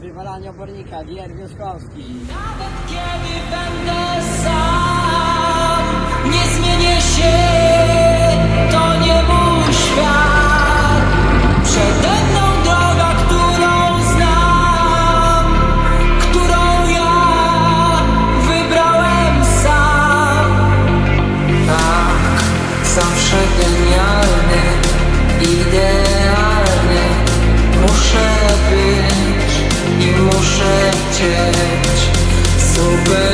Wywalanie obornika, Gier Wioskowski. Kiedy będę sam, nie zmienię się, to nie mój świat. Przede mną droga, którą znam, którą ja wybrałem sam. Tak, zawsze genialny, idealny, open.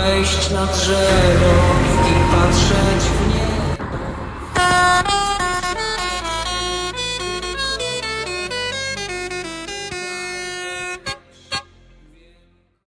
wejść na drzewo.